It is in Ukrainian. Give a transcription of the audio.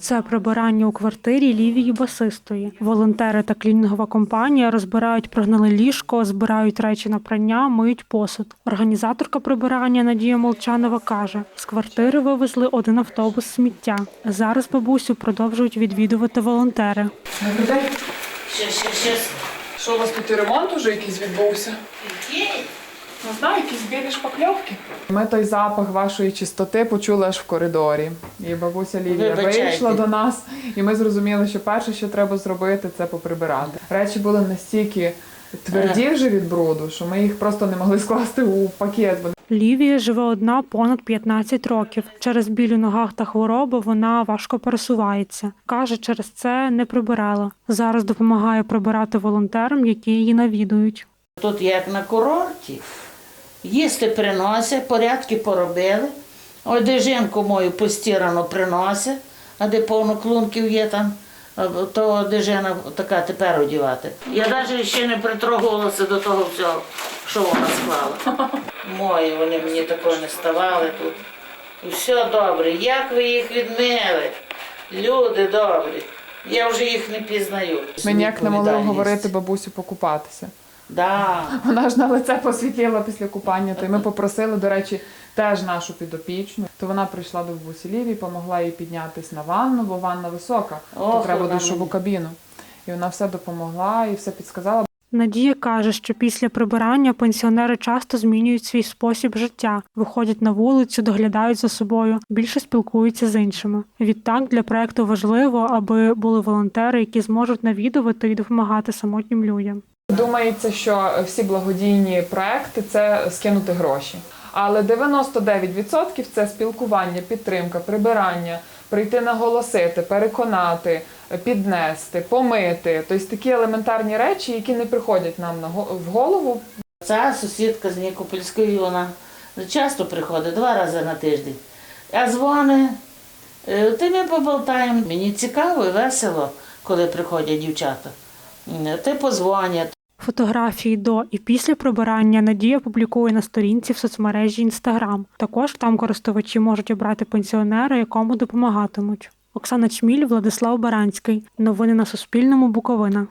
Це прибирання у квартирі Лівії Басистої. Волонтери та клінінгова компанія розбирають прогниле ліжко, збирають речі на прання, миють посуд. Організаторка прибирання Надія Молчанова каже: з квартири вивезли один автобус сміття. Зараз бабусю продовжують відвідувати волонтери. Добрий день. Ще, ще, ще. Що у вас тут і ремонт уже якийсь відбувся? Не знаю, якісь білі шпакльовки. Ми той запах вашої чистоти почули аж в коридорі. І бабуся Лілія Вибачайте. вийшла до нас, і ми зрозуміли, що перше, що треба зробити, це поприбирати. Речі були настільки тверді вже від бруду, що ми їх просто не могли скласти у пакет. Лівія живе одна понад 15 років. Через біль у ногах та хвороби вона важко пересувається. Каже, через це не прибирала. Зараз допомагає прибирати волонтерам, які її навідують. Тут як на курорті. Їсти приносять, порядки поробили. Одежинку мою постірану приносять, а де повно клунків є там, то одежина така тепер одівати. Я навіть ще не притрогувалася до того всього, що вона склала. Мої вони мені такого не ставали тут. Все добре. Як ви їх відмили? Люди добрі. Я вже їх не пізнаю. Ми ніяк не могли говорити бабусю покупатися. Да. Вона ж на лице посвітліла після купання, то й ми попросили, до речі, теж нашу підопічну. То вона прийшла до бабусі Лівії, допомогла їй піднятись на ванну, бо ванна висока, то треба вона душову мені. кабіну. І вона все допомогла і все підсказала. Надія каже, що після прибирання пенсіонери часто змінюють свій спосіб життя, виходять на вулицю, доглядають за собою, більше спілкуються з іншими. Відтак для проекту важливо, аби були волонтери, які зможуть навідувати і допомагати самотнім людям. Думається, що всі благодійні проекти це скинути гроші. Але 99% це спілкування, підтримка, прибирання, прийти наголосити, переконати, піднести, помити. Тобто такі елементарні речі, які не приходять нам в голову, Ця сусідка з Нікопольської, вона часто приходить два рази на тиждень. А дзвони, е, ти ми поболтаємо. Мені цікаво і весело, коли приходять дівчата. Ти позвонять. Фотографії до і після прибирання Надія публікує на сторінці в соцмережі Інстаграм. Також там користувачі можуть обрати пенсіонера, якому допомагатимуть. Оксана Чміль, Владислав Баранський. Новини на Суспільному. Буковина.